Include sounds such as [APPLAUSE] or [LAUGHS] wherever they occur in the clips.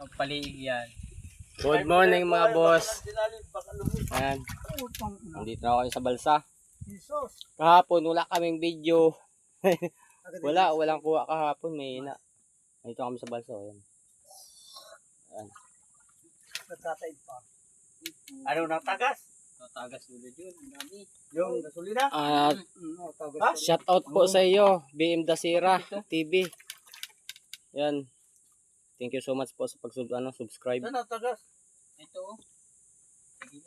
Palig yan. Good morning mga boss. Ayan, nandito na ako sa balsa. Kahapon wala kaming video. [LAUGHS] Wala, walang kuha kahapon. May na. Nandito kami sa balsa. oh, Ayan. Ano na tagas? Tagas ulo yun. Ang dami. Yung gasolina? At Ha? shout out po sa iyo, BM Dasira TV. Yan. Thank you so much po sa pag ano, subscribe. Ano tagas? Ito. oh.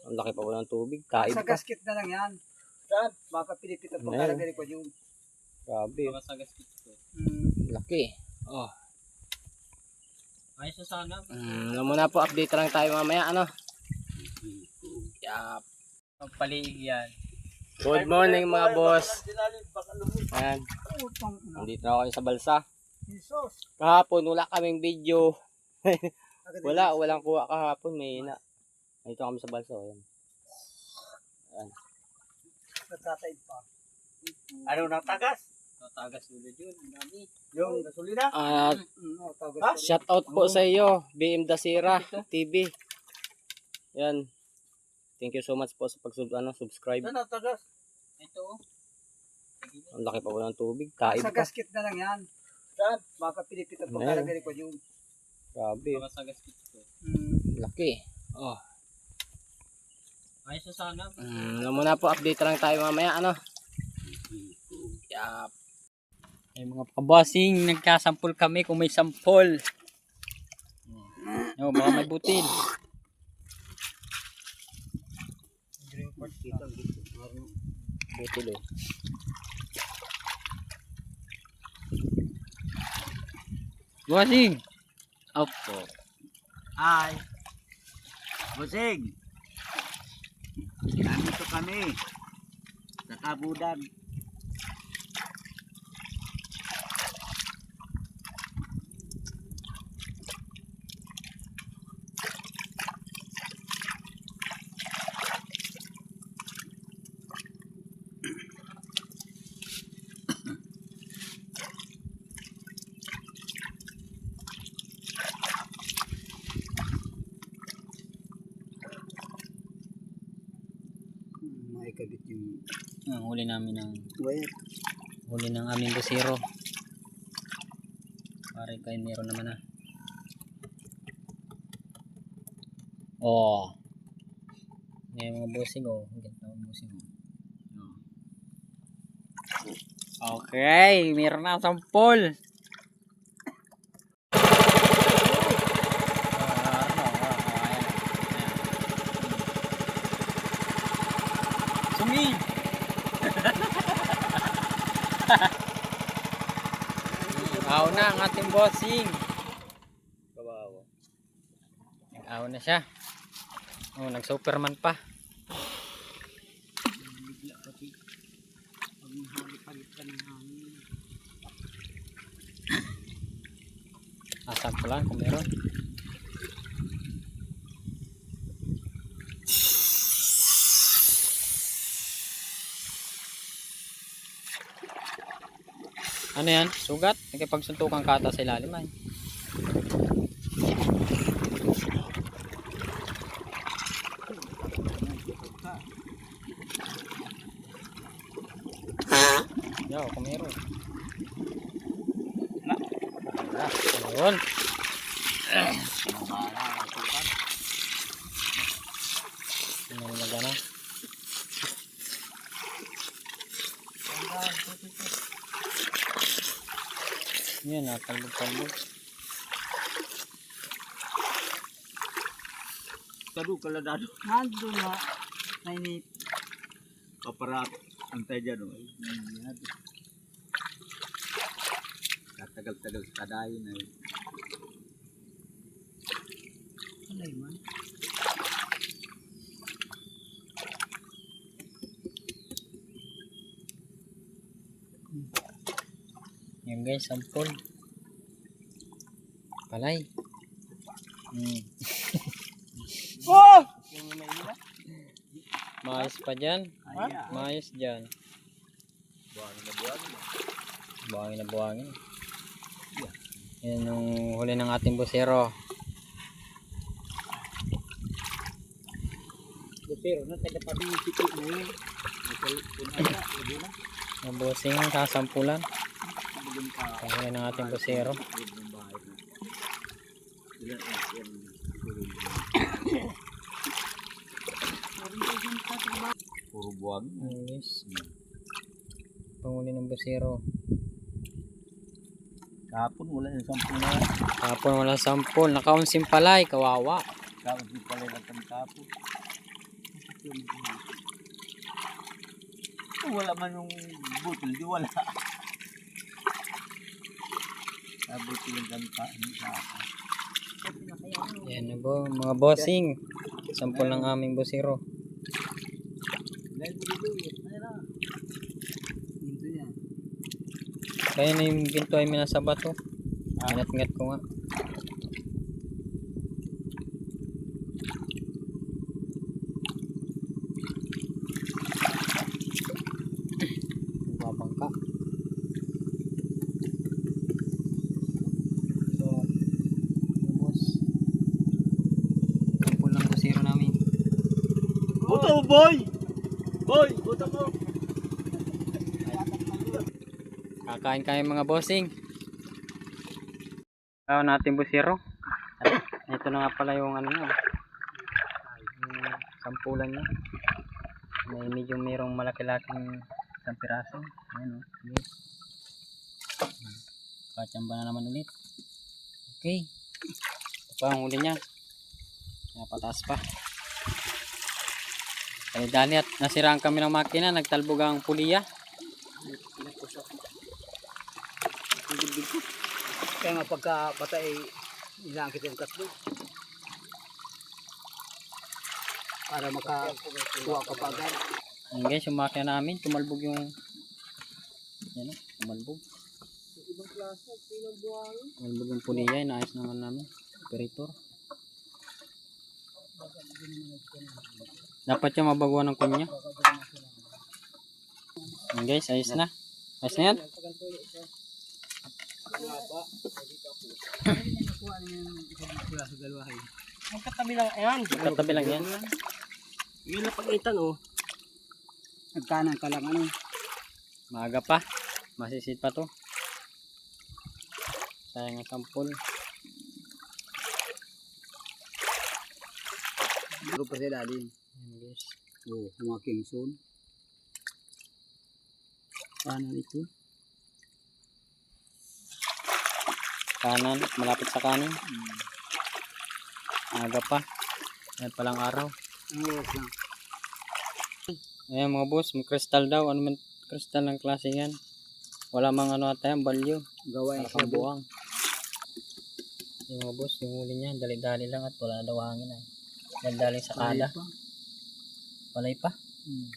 Ang laki pa po ng tubig. Kain Sa pa. gasket na lang yan. Saan? Baka pinipit at Ano pagkalagay ko yung Grabe. Mga sagas kito. mm, Laki. Oh. Ayos na sana. Mm, ano muna po, update lang tayo mamaya. Ano? Yup. Palig yan. Good morning mga boss. Baka. Ayan. Nandito na ako sa balsa. Jesus. Kahapon wala kaming video. [LAUGHS] Wala, walang kuha kahapon. May na. Nandito kami sa balsa. oh, Ayan. Nagtataid pa. Ano na tagas? Tagas ulo yun. Ang dami. Yung gasolina? At Mm, oh, tagas Ha? pa. shout out po sa iyo, BM Dasira TV. Yan. Thank you so much po sa pag ano, subscribe. Ano tagas? Ito. oh. Ang laki pa po ng tubig. Kain Sa pa. gasket na lang yan. Saan? Baka pinipit at Ano pagkalagay ko yung Grabe. Mga sagas kito. mm, Laki. Oh. Ayos na sana. Mm, ano muna po, update lang tayo mamaya. Ano? Yup. Ay mga kabasing, nagkasampol kami kung may sampol. No, baka may butil. Butil oh. Basing. Opo. Hi. Busing. Nandito kami. Sa kabudan. Maikabit yung Ang huli namin ng wire. huli ng aming busero. Pare kayo meron naman ah. Oh. May mga busing oh. Ang ganda ng busing oh. Okay, meron na ang sampol. Ah, ano, ah, ah, ayan. Ayan. Sumi! Aw na ang ating bossing. Kawawa. Nag-aw na siya. Oh, nag-superman pa. Asan ko lang kung meron. Ano yan? Sugat? Nagkipagsuntukan kata sa ilalim ay. Yo, kung meron. Wala. Ayun. Ano na gana? Yan, natalbog-talbog. Kadu kaladado. Nando na. Nainip. Kaparat. Antay dyan. Oh. Yan. Katagal-tagal sa kadayin. Eh. Alay man. Yan guys, sampol kalay. Hmm. [LAUGHS] oh! Maayos pa dyan. Maayos dyan. Buhangin na buhangin. Eh. Buhangin na buhangin. Yan yung huli ng ating busero. Busero na taga pa din titik mo yun. Eh. Nabusing kasampulan. Kaya ng ating busero. Puro buwag. Guys. Panguli ng busero. Kahapon wala yung sampung na. Kapon wala sampol. Nakaunsim palay. Kawawa. Kahapon di pala yung ang kahapon. Kung wala man yung butol, di wala. Sabot yung ganta. Yan na po. Mga bossing. Sampol ng aming yan. Kaya na yung ginto ay minasabat to. Ingat-ingat ko nga. Babangka. So, ubos. Sampol ng busero namin. Buto, boy! Boy, buto mo! Kakain kami mga bossing. Ikaw natin busiro. At ito na nga pala yung ano niya. Yung sampulan niya. May medyo mayroong malaki-laking isang piraso. Ayan o. Sige. Kachamba na naman ulit. Okay. Ito pa ang huli niya. Napataas pa. Kaya dali at nasiraan kami ng makina. Nagtalbog ang puliya. Kaya nga pagka bata ay inangkit yung katlo. Para makakuha ka pa agad. Ayan guys, yung makina namin, tumalbog yung yan o, tumalbog. Tumalbog yung puliya, inaayos naman namin. Operator. Dapat yung mabaguhan ng kunya. Ayan guys, ayos na. Ayos na yan. Nakuha niya yung isang pula sa galwahin. Ang katabi lang, ayan. Katabi lang yan. Yun na pagitan, oh. Nagkanan ka lang ano. Maaga pa. Masisit pa to. Sayang ang sampol. Pa sa ilalim. Ayan guys. Oh, mga kimson. Kanan ito. Kanan, malapit sa kanin. Maaga pa. Ayan palang araw. Oras lang. Ayan mga boss, may crystal daw. Ano man crystal ng klase yan? Wala mang ano ata yan, balyo. Gawa yung Parang buwang. Yung mga boss, yung huli niya, dali-dali lang at wala na daw hangin ay. Dali-dali sa kada. pa. Palay pa. Hmm.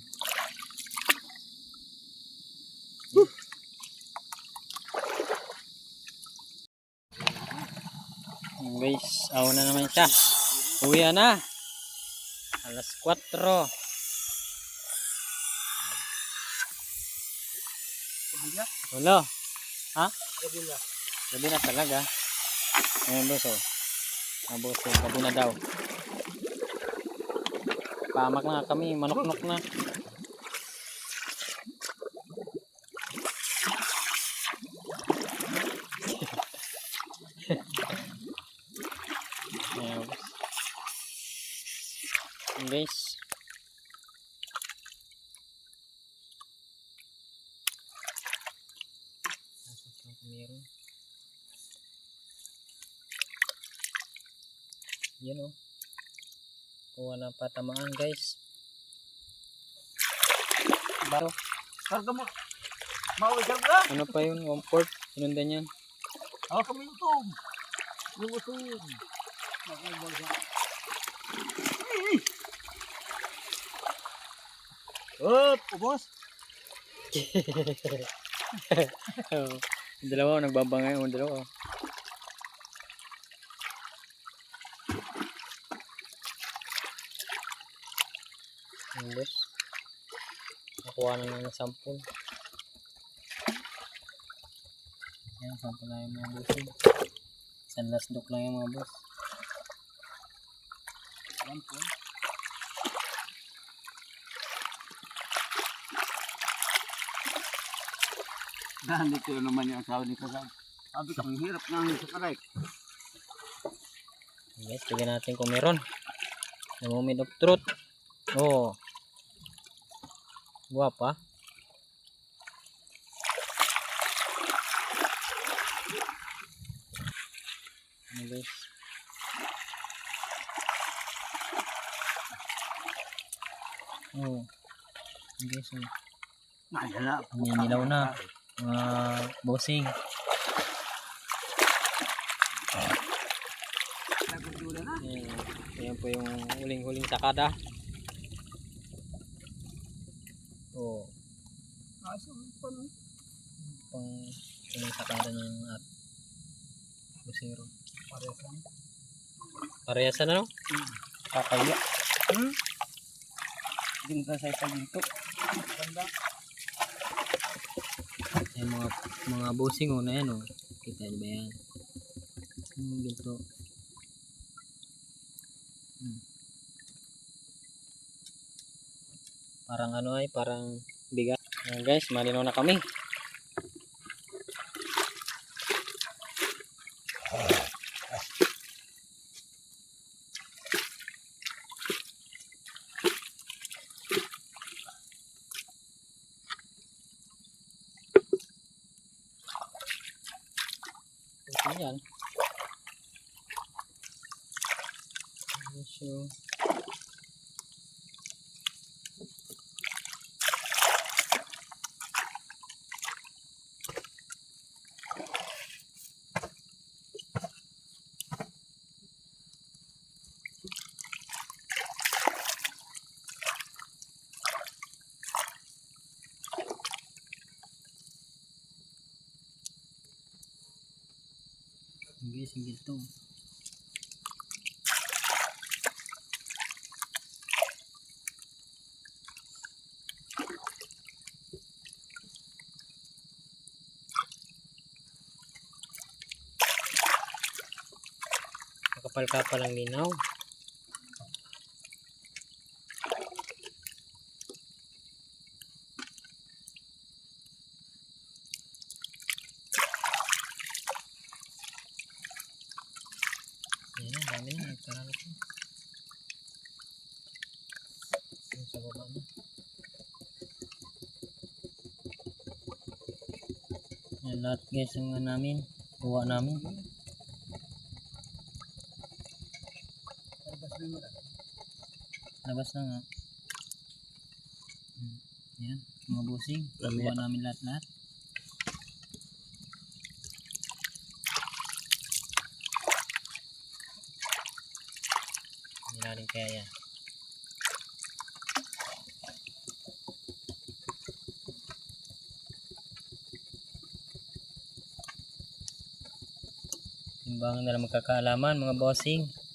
Ayan guys, aw na naman siya. Uwi na. Alas 4. Wala. Ha? Gabi na talaga. Ayan boss oh. Ah, boss gabi na daw. Pamak na kami, manok-nok na. [LAUGHS] Guys. Meron? Yan o. Kuha na patamaan guys. Baro. Karga mo. Mauwi karga. Ano pa yun? One fourth. Sinundan yan. Ako kami utong. Yung utong. Up, ubos. [LAUGHS] Dalawa nagbabangay. Yung dalawa. Ayos. Nakuha na ng sampun. Ayan, sampun na yung mga boss. Isang last dock lang yung mga boss. Sampun. Dahil ko naman yung asawa ni Kasag. Sabi ko, ang hirap ng sakarek. Yes, tignan natin kung meron. The moment of truth. Oh. Guwapa. Ano guys? Oh. Guys, oh. Naninilaw na. Mga bossing. Ayan, ayan po yung huling-huling sakada. Oh, pang huling sakada ng at busero. Parehasan na no? Kakaya. Hmm? Din ka sa isang ginto. Ayan mga mga bossing oh na yan oh. Kita niyo ba yan? Hmm, ganito. Parang ano ay, parang bigat. Ayan guys, malinaw na kami. Ito yan. So, Guys, ang ginto. Makapal-kapal ang linaw. Ayan, dami na. Ko. Yung sa baba na. Ayan, lahat guys ang ano namin. Kuha namin. Labas na nga. Hmm. Ayan, mga busing. Kuha namin lahat-lahat. Hindi natin kaya yan. Timbangan na lang magkakaalaman mga bossing.